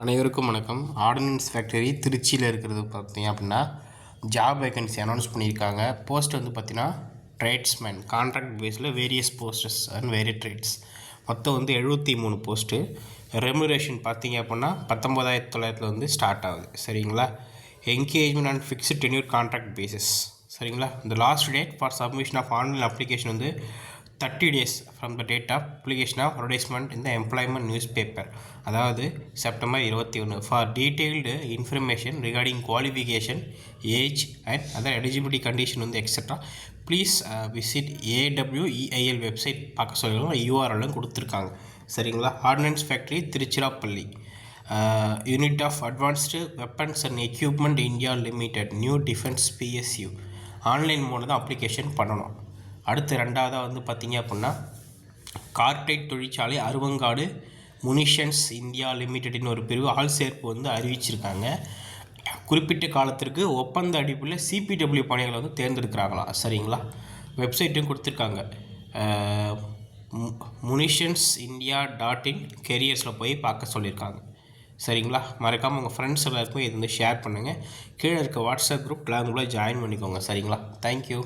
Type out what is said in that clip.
அனைவருக்கும் வணக்கம். Ordinance factory திருச்சியில் இருக்கிறது பார்த்தீங்க அப்படின்னா ஜாப் வேகன்சி அனௌன்ஸ் பண்ணியிருக்காங்க. போஸ்ட் வந்து பார்த்தீங்கன்னா ட்ரேட்ஸ்மேன் கான்ட்ராக்ட் பேஸில் various posters and various trades மொத்தம் வந்து எழுபத்தி மூணு போஸ்ட்டு ரெமுரேஷன் பார்த்தீங்க அப்படின்னா பத்தொம்போதாயிரத்தி தொள்ளாயிரத்தில் வந்து ஸ்டார்ட் ஆகுது. சரிங்களா? Engagement and fixed tenure contract basis சரிங்களா? இந்த last date for submission of online application வந்து thirty days from the date of application of advertisement இந்த எம்ப்ளாய்மெண்ட் நியூஸ் பேப்பர் அதாவது செப்டம்பர் இருபத்தி ஒன்று for detailed information regarding qualification age and other eligibility condition வந்து etcetera please visit AWEIL website பார்க்க சொல்லிடுவோம் யூஆர்எல்லும் கொடுத்துருக்காங்க. சரிங்களா? Ordnance factory Tiruchirappalli unit of advanced weapons and equipment India limited new defence PSU online மூலம் தான் அப்ளிகேஷன் பண்ணணும். அடுத்து ரெண்டாவதாக வந்து பார்த்தீங்க அப்படின்னா கார்ப்பரேட் தொழிற்சாலை அருவங்காடு முனிஷன்ஸ் இந்தியா லிமிடெட்னு ஒரு பிரிவு ஆள் சேர்ப்பு வந்து அறிவிச்சிருக்காங்க. குறிப்பிட்ட காலத்திற்கு ஒப்பந்த அடிப்பில் சிபிடபிள்யூ பணிகளை வந்து தேர்ந்தெடுக்கிறாங்களா? சரிங்களா? வெப்சைட்டும் கொடுத்துருக்காங்க. முனிஷன்ஸ் இந்தியா டாட் இன் கெரியர்ஸில் போய் பார்க்க சொல்லியிருக்காங்க. சரிங்களா? மறக்காமல் உங்கள் ஃப்ரெண்ட்ஸ் எல்லாருக்கும் இது வந்து ஷேர் பண்ணுங்கள் கீழே இருக்க வாட்ஸ்அப் குரூப் கூட ஜாயின் பண்ணிக்கோங்க. சரிங்களா? தேங்க்யூ